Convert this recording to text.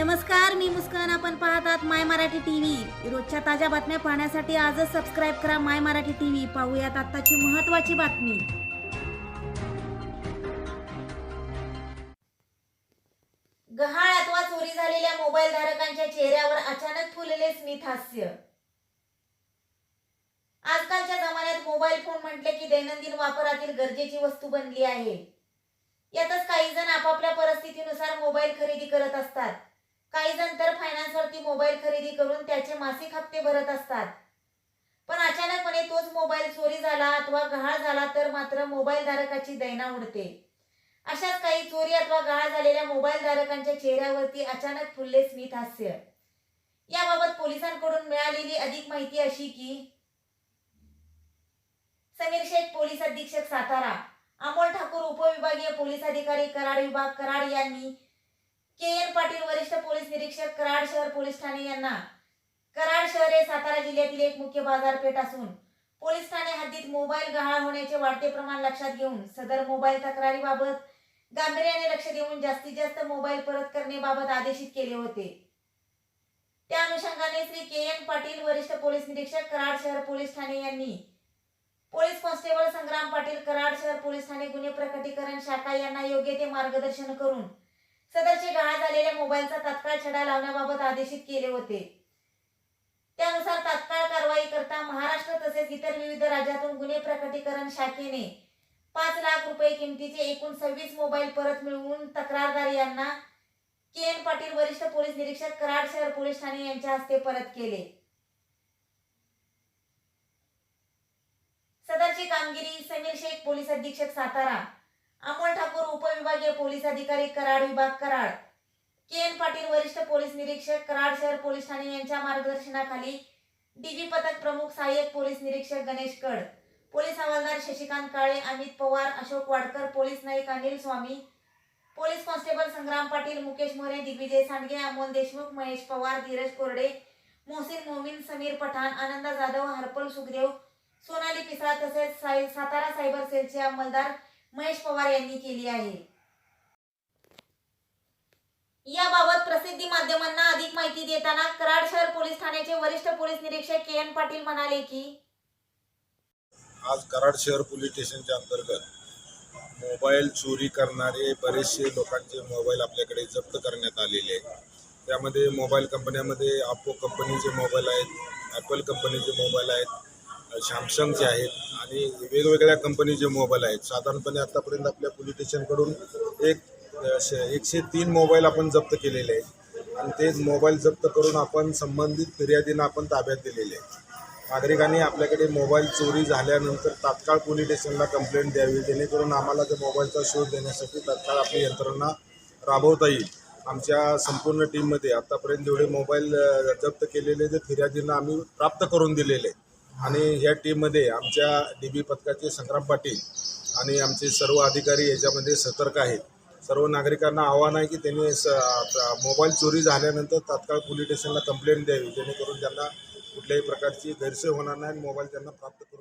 नमस्कार मी मुस्कान. आपण पाहतात माय मराठी टीव्ही. रोजच्या ताज्या बातम्या पाहण्यासाठी आजच सबस्क्राईब करा माय मराठी टीव्ही. पाहूयात आत्ताची महत्वाची बातमी. गहाळ अथवा चोरी झालेल्या मोबाईल धारकांच्या चेहऱ्यावर अचानक फुलले स्मित हास्य. आजकालच्या जमान्यात मोबाईल फोन म्हटले की दैनंदिन वापरातील गरजेची वस्तू बनली आहे. यातच काही जण आपापल्या परिस्थितीनुसार मोबाईल खरेदी करत असतात. काही जण तर फायनान्सवरती मोबाईल खरेदी करून त्याचे मासिक हप्ते भरत असतात. पण अचानकपणे तोच मोबाईल चोरी झाला अथवा गहाळ झाला तर मात्र मोबाईल धारकाची दैना उडते. अशाच काही चोरी अथवा गहाळ झालेल्या मोबाईल धारकांच्या चेहऱ्यावरती अचानक फुलले स्मित हास्य. याबाबत पोलिसांकडून मिळालेली अधिक माहिती अशी की समीर शेख पोलीस अधीक्षक सातारा अमोल ठाकूर उपविभागीय पोलीस अधिकारी कराड विभाग कराड यांनी के एन पाटील वरिष्ठ पोलीस निरीक्षक कराड शहर पोलीस ठाणे यांना. कराड शहर हे सातारा जिल्ह्यातील एक मुख्य बाजारपेठ असून पोलीस ठाणे हद्दीत मोबाईल गहाळ होण्याचे वाढते प्रमाण लक्षात घेऊन सदर मोबाईल तक्रारीबाबत गांभीर्याने लक्ष देऊन जास्तीत जास्त मोबाईल परत करण्याबाबत आदेशित केले होते. त्या अनुषंगाने श्री के एन पाटील वरिष्ठ पोलीस निरीक्षक कराड शहर पोलीस ठाणे यांनी पोलीस कॉन्स्टेबल संग्राम पाटील कराड शहर पोलीस ठाणे गुन्हे प्रकटीकरण शाखा यांना योग्य ते मार्गदर्शन करून सदरचे गहाळ झालेल्या मोबाईलचा तात्काळ छडा लावण्याबाबत आदेशित केले होते. त्यानुसार तात्काळ कारवाई करता महाराष्ट्र तसेच इतर विविध राज्यातून गुन्हे प्रकटीकरण शाखेने पाच लाख रुपये किमतीचे एकूण सव्वीस मोबाईल परत मिळवून तक्रारदार यांना के एन पाटील वरिष्ठ पोलीस निरीक्षक कराड शहर पोलीस ठाणे यांच्या हस्ते परत केले. सदरची कामगिरी समीर शेख पोलीस अधीक्षक सातारा. अमोल ठाकूर उपविभागीय पोलीस अधिकारी कराड विभाग कराड. के एन पाटील वरिष्ठ पोलीस निरीक्षक कराड शहर पोलीस ठाणे यांच्या मार्गदर्शनाखाली डीबी पथक प्रमुख सहाय्यक पोलीस निरीक्षक गणेश कड पोलीस हवालदार शशिकांत काळे अमित पवार अशोक वाडकर पोलीस नाईक अनिल स्वामी पोलीस कॉन्स्टेबल संग्राम पाटील मुकेश मोरे दिग्विजय सांडगे अमोल देशमुख महेश पवार धीरज कोरडे मोहसिन मोमीन समीर पठाण आनंदा जाधव हरपल सुखदेव सोनाली पिसळा तसेच साई सातारा सायबर सेलचे अंमलदार महेश पवार यांनी केली आहे. याबाबत प्रसिद्धी माध्यमांना अधिक माहिती देताना कराड शहर पोलीस ठाण्याचे वरिष्ठ पोलीस निरीक्षक के एन पाटील म्हणाले की आज कराड शहर पोलीस स्टेशनच्या अंतर्गत मोबाईल चोरी करणारे बरेचसे लोकांचे मोबाईल आपल्याकडे जप्त करण्यात आलेले आहेत. त्यामध्ये मोबाईल कंपन्यामध्ये आपो कंपनीचे मोबाईल आहेत ॲपल कंपनीचे मोबाईल आहेत सॅमसंगचे आहेत आणि वेगवेगळ्या कंपनीचे मोबाईल आहेत. साधारणपणे आत्तापर्यंत आपल्या पोलीस स्टेशनकडून एक श- एकशे तीन मोबाईल आपण जप्त केलेले आहेत. आणि ते मोबाईल जप्त करून आपण संबंधित फिर्यादींना आपण ताब्यात दिलेले आहे नागरिकांनी आपल्याकडे मोबाईल चोरी झाल्यानंतर तात्काळ पोलीस स्टेशनला कंप्लेंट द्यावी जेणेकरून आम्हाला त्या मोबाईलचा शोध देण्यासाठी तात्काळ आपली यंत्रणा राबवता येईल. आमच्या संपूर्ण टीममध्ये आत्तापर्यंत जेवढे मोबाईल जप्त केलेले ते फिर्यादींना आम्ही प्राप्त करून दिलेले आहेत. आणि ह्या टीममध्ये आमच्या डी बी पथकाचे संग्राम पाटील आणि आमचे सर्व अधिकारी याच्यामध्ये सतर्क आहेत. सर्व नागरिकांना आव्हान आहे की त्यांनी स आता मोबाईल चोरी झाल्यानंतर तात्काळ पोलीस स्टेशनला कंप्लेंट द्यावी जेणेकरून त्यांना कुठल्याही प्रकारची गैरसोय होणार नाही आणि मोबाईल त्यांना प्राप्त करून